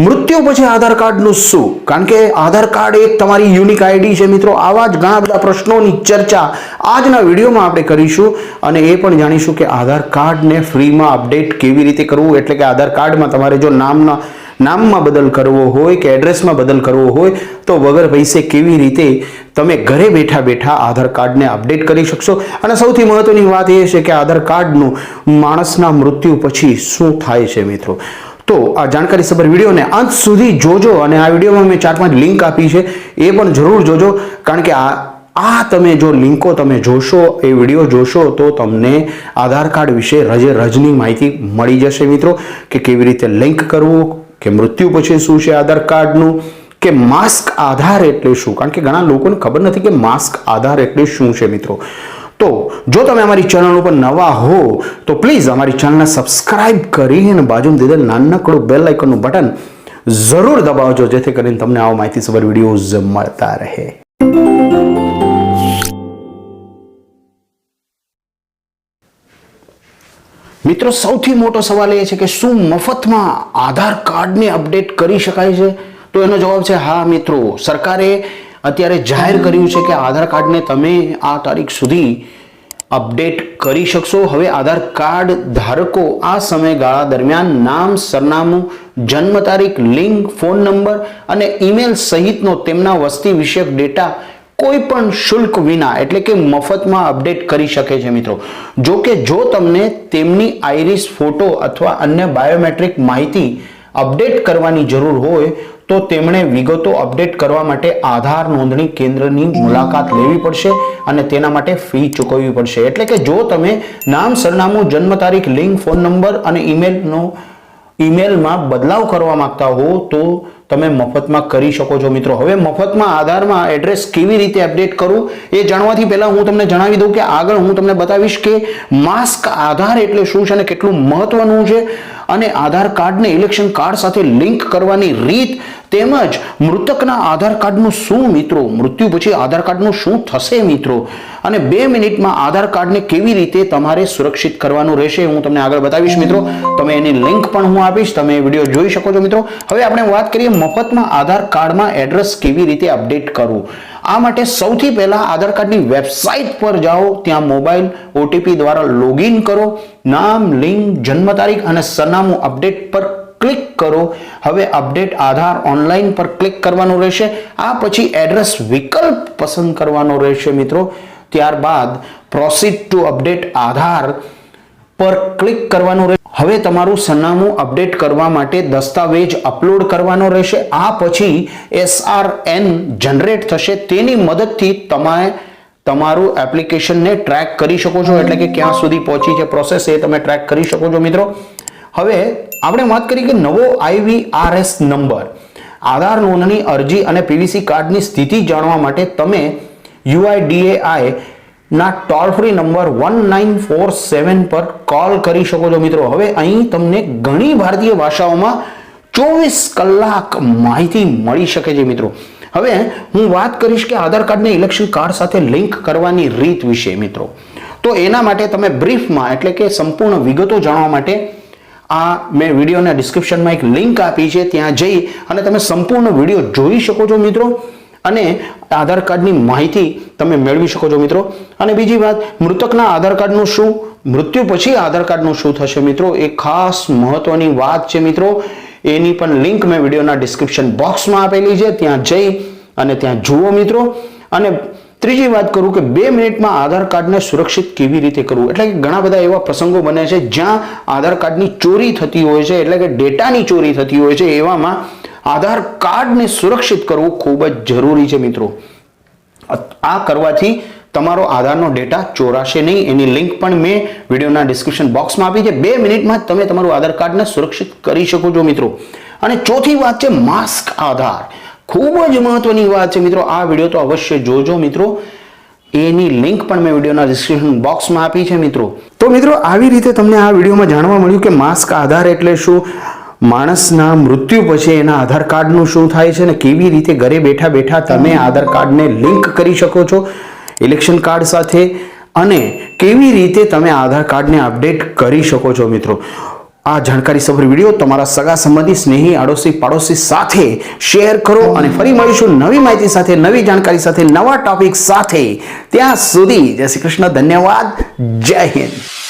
મૃત્યુ પછી આધાર કાર્ડનું શું? કારણ કે આધાર કાર્ડ એક તમારી યુનિક આઈડી છે મિત્રો. આવા જ ઘણા બધા પ્રશ્નોની ચર્ચા આજના વિડીયોમાં આપણે કરીશું અને એ પણ જાણીશું કે આધાર કાર્ડને ફ્રીમાં અપડેટ કેવી રીતે કરવું? એટલે કે આધાર કાર્ડમાં તમારે જો નામના, નામમાં બદલ કરવો હોય કે એડ્રેસમાં બદલ કરવો હોય, તો વગર પૈસે કેવી રીતે તમે ઘરે બેઠા બેઠા આધાર કાર્ડને અપડેટ કરી શકશો? અને સૌથી મહત્વની વાત એ છે કે આધાર કાર્ડનું માણસના મૃત્યુ પછી શું થાય છે મિત્રો? તો આ જાણકારી સભર વિડીયોને અંત સુધી જોજો અને આ વિડીયોમાં મેં ચાર પાંચ લિંક આપી છે, એ પણ જરૂર જોજો, કારણ કે આ આ તમે જો લિંકો તમે જોશો, એ વીડિયો જોશો, તો તમને આધાર કાર્ડ વિશે રજે રજની માહિતી મળી જશે મિત્રો, કે કેવી રીતે લિંક કરવું, કે મૃત્યુ પછી શું છે આધાર કાર્ડનું, કે માસ્ક આધાર એટલે શું? કારણ કે ઘણા લોકોને ખબર નથી કે માસ્ક આધાર એટલે શું છે મિત્રો. તો જો તમે અમારી ચેનલ ઉપર નવા હો, તો પ્લીઝ અમારી ચેનલને સબસ્ક્રાઇબ કરીને બાજુમાં દીધેલ નાનકડું બેલ આઇકનનું બટન જરૂર દબાવજો, જેથી કરીને તમને આવા માહિતીસભર વિડીયોઝ મળતા રહે. મિત્રો, સૌથી મોટો સવાલ એ છે કે શું મફતમાં આધાર કાર્ડને અપડેટ કરી શકાય છે? તો એનો જવાબ છે, હા મિત્રો, સરકારે અત્યારે જાહેર કર્યું છે કે આધાર કાર્ડને તમે આ તારીખ સુધી અપડેટ કરી શકશો. હવે આધાર કાર્ડ ધારકો આ સમયગાળા દરમિયાન નામ, સરનામું, જન્મ તારીખ, લિંક, ફોન નંબર અને ઈમેલ સહિતનો તેમના વસ્તી વિષયક ડેટા કોઈ પણ શુલ્ક વિના, એટલે કે મફતમાં અપડેટ કરી શકે છે મિત્રો. જો કે જો તમને તેમની આઈરિસ ફોટો અથવા અન્ય બાયોમેટ્રિક માહિતી અપડેટ કરવાની જરૂર હોય તો તેમણે વિગતો અપડેટ કરવા માટે આધાર નોંધણી કેન્દ્રની મુલાકાત લેવી પડશે અને તેના માટે ફી ચૂકવવી પડશે. એટલે કે જો તમે નામ, સરનામું, જન્મ તારીખ, લિંક, ફોન નંબર અને ઈમેલનો, ઈમેલમાં બદલાવ કરવા માંગતા હો તો તમે મફતમાં કરી શકો છો મિત્રો. હવે મફતમાં આધારમાં એડ્રેસ કેવી રીતે અપડેટ કરવું એ જાણવાથી પહેલા હું તમને જણાવી દઉં કે આગળ હું તમને બતાવીશ કે માસ્ક આધાર એટલે શું છે અને કેટલું મહત્વનું છે. અને આધાર કાર્ડને ઇલેક્શન કાર્ડ સાથે લિંક કરવાની રીત તેમજ મૃતકના આધાર કાર્ડનું શું મિત્રો? મૃત્યુ પછી આધાર કાર્ડનું શું થશે મિત્રો? અને બે મિનિટમાં આધાર કાર્ડને કેવી રીતે તમારે સુરક્ષિત કરવાનું રહેશે હું તમને આગળ બતાવીશ મિત્રો. તમે એની લિંક પણ હું આપીશ, તમે વીડિયો જોઈ શકો છો મિત્રો. હવે આપણે વાત કરીએ મફતમાં આધાર કાર્ડમાં એડ્રેસ કેવી રીતે અપડેટ કરવું? આ માટે સૌથી પહેલા આધાર કાર્ડની વેબસાઇટ પર જાઓ, ત્યાં મોબાઈલ ઓટીપી દ્વારા લોગિન કરો, નામ લિંક જન્મ તારીખ અને સરનામું અપડેટ પર ક્લિક કરો. હવે અપડેટ આધાર ઓનલાઈન પર ક્લિક કરવાનું રહેશે. આ પછી એડ્રેસ વિકલ્પ પસંદ કરવાનો રહેશે મિત્રો. ત્યારબાદ પ્રોસીડ ટુ અપડેટ આધાર પર ક્લિક કરવાનું રહેશે. હવે તમારું સરનામું અપડેટ કરવા માટે દસ્તાવેજ અપલોડ કરવાનો રહેશે. આ પછી એસઆરએન જનરેટ થશે. તેની મદદથી તમે તમારું એપ્લિકેશનને ટ્રેક કરી શકો છો. એટલે કે ક્યાં સુધી પહોંચી છે પ્રોસેસ એ તમે ટ્રેક કરી શકો છો મિત્રો. હવે આપણે વાત કરી કે નવો આઈવીઆરએસ નંબર. આધાર નોંધણી અરજી અને પીવીસી કાર્ડની સ્થિતિ જાણવા માટે તમે યુઆઈડીએઆઈ ના toll free number one nine four seven પર કોલ કરી શકો છો મિત્રો. હવે અહીં તમને ઘણી ભારતીય ભાષાઓમાં ચોવીસ કલાક માહિતી મળી શકે છે મિત્રો. હવે હું વાત કરીશ કે આધાર કાર્ડને ઇલેક્શન કાર્ડ સાથે લિંક કરવાની રીત વિશે મિત્રો. તો એના માટે તમે બ્રીફમાં એટલે કે સંપૂર્ણ વિગતો જાણવા માટે આ મેં વિડીયોના ડિસ્ક્રિપ્શનમાં એક લિંક આપી છે. ત્યાં જઈ અને તમે સંપૂર્ણ વીડિયો જોઈ શકો છો મિત્રો. અને આધાર કાર્ડની માહિતી તમે મેળવી શકો છો મિત્રો. અને બીજી વાત, મૃતકના આધાર કાર્ડનું શું? મૃત્યુ પછી આધાર કાર્ડનું શું થશે મિત્રો? એ ખાસ મહત્વની વાત છે મિત્રો. એની પણ લિંક મેં વિડીયોના ડિસ્ક્રિપ્શન બોક્સમાં આપેલી છે. ત્યાં જઈ અને ત્યાં જુઓ મિત્રો. અને ત્રીજી વાત કરું કે બે મિનિટમાં આધાર કાર્ડને સુરક્ષિત કેવી રીતે કરવું? એટલે કે ઘણા બધા એવા પ્રસંગો બને છે જ્યાં આધાર કાર્ડની ચોરી થતી હોય છે, એટલે કે ડેટાની ચોરી થતી હોય છે, એવામાં આધાર કાર્ડને સુરક્ષિત કરવું ખૂબ જ જરૂરી છે મિત્રો. આ કરવાથી તમારો આધારનો ડેટા ચોરાશે નહીં. એની લિંક પણ મેં વિડીયોના ડિસ્ક્રિપ્શન બોક્સમાં આપી છે. બે મિનિટમાં તમે તમારું આધાર કાર્ડને સુરક્ષિત કરી શકો છો મિત્રો. અને ચોથી વાત છે માસ્ક આધાર. ખૂબ જ મહત્વની વાત છે મિત્રો. આ વીડિયો તો અવશ્ય જોજો મિત્રો. એની લિંક પણ મેં વિડીયોના ડિસ્ક્રિપ્શન બોક્સમાં આપી છે મિત્રો. તો મિત્રો, આવી રીતે તમને આ વિડીયોમાં જાણવા મળ્યું કે માસ્ક આધાર એટલે શું? માણસના મૃત્યુ પછી એના આધાર કાર્ડનું શું થાય છે અને કેવી રીતે ઘરે બેઠા બેઠા તમે આધાર કાર્ડને લિંક કરી શકો છો ઇલેક્શન કાર્ડ સાથે અને કેવી રીતે તમે આધાર કાર્ડને અપડેટ કરી શકો છો મિત્રો? આ જાણકારી સભર વીડિયો તમારા સગા સંબંધી, સ્નેહી, આડોશી, પાડોશી સાથે શેર કરો અને ફરી મળીશું નવી માહિતી સાથે, નવી જાણકારી સાથે, નવા ટોપિક સાથે. ત્યાં સુધી જય શ્રી કૃષ્ણ, ધન્યવાદ, જય હિન્દ.